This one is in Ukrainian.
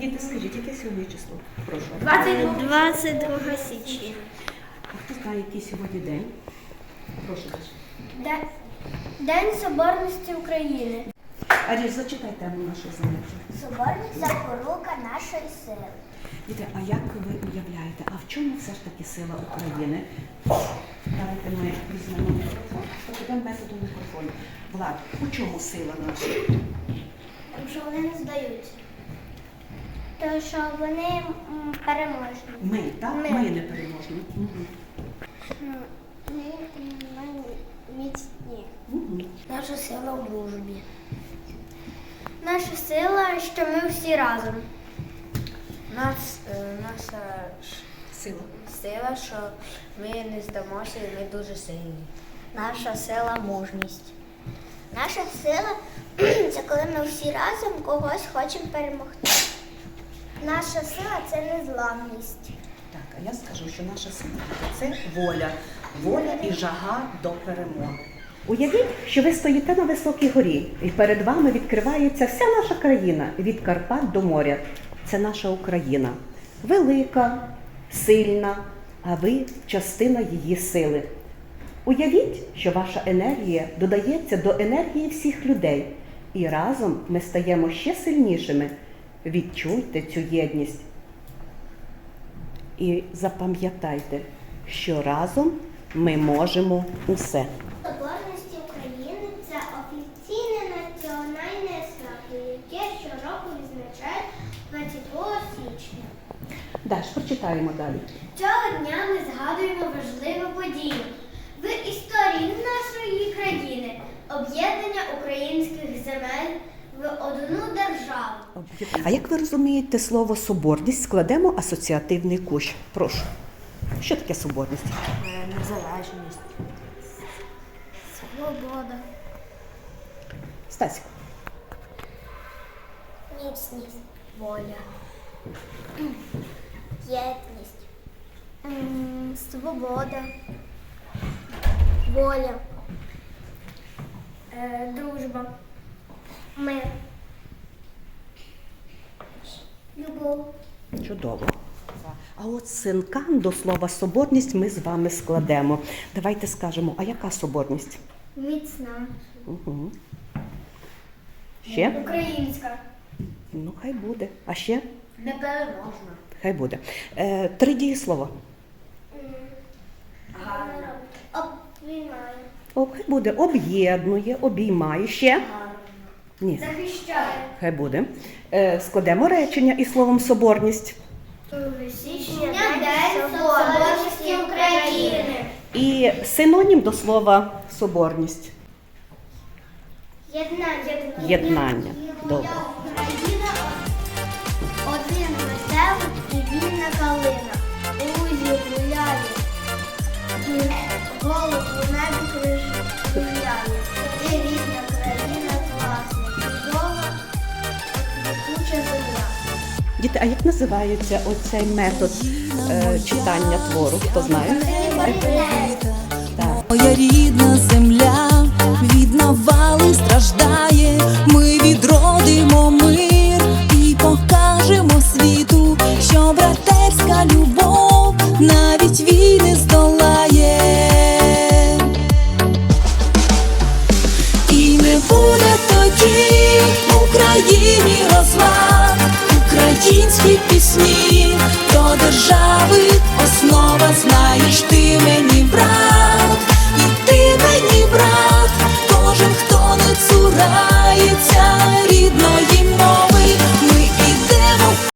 Діти, скажіть, яке сьогодні число? Прошу. 22 січня. А хто знає, який сьогодні день? Прошу. Де- День Соборності України. Аріш, зачитай тему нашого заняття. Соборність запорука нашої сили. Діти, а як ви уявляєте, а в чому все ж таки сила України? Давайте ми візьмемо мікрофон, покидемо методом мікрофону. Влад, у чому сила наша? Тому що вони не здаються. Тому що вони м, переможні. Ми, так? Ми. Ми, не переможні. Мгм. Міцні. Наша сила в дружбі. Наша сила, що ми всі разом. Нас, е, наша Сила. сила, що ми не здамося і ми дуже сильні. Наша сила мужність. Наша сила це коли ми всі разом когось хочемо перемогти. Наша сила це незламність. А я скажу, що наша сила це воля. Воля і жага до перемоги. Уявіть, що ви стоїте на високій горі, і перед вами відкривається вся наша країна від Карпат до моря. Це наша Україна. Велика, сильна, а ви частина її сили. Уявіть, що ваша енергія додається до енергії всіх людей, і разом ми стаємо ще сильнішими. Відчуйте цю єдність. І запам'ятайте, що разом ми можемо усе. Соборності України це офіційне національне свято, яке щороку відзначають 22 січня. Даш, прочитаємо далі. Цього дня ми згадуємо важливу подію А як ви розумієте слово соборність, складемо асоціативний кущ. Прошу. Що таке соборність? Е, Незалежність. Свобода. Стасік. Міцність. Воля. Єдність. Свобода. Воля. Е, Дружба. Мир. Любов. Чудово. А от синкан до слова соборність ми з вами складемо. Давайте скажемо, а яка соборність? Міцна. Угу. Ще? Українська. Ну, хай буде. А ще? Непереможна. Хай буде. Е, три дієслова. Обвинаю. О, хай буде. Об'єднує, обіймає. Ще? Ні. Захищає. Хай буде. Е, складемо речення із словом соборність. Січня День Соборності України. І синонім до слова соборність. Єднання. Єднання. Добре. Діти, а як називається оцей метод е, читання твору? Хто знає? Так. Моя рідна земля від навали страждає. Ми відродимо мир і покажемо світу, що братерська любов навіть війни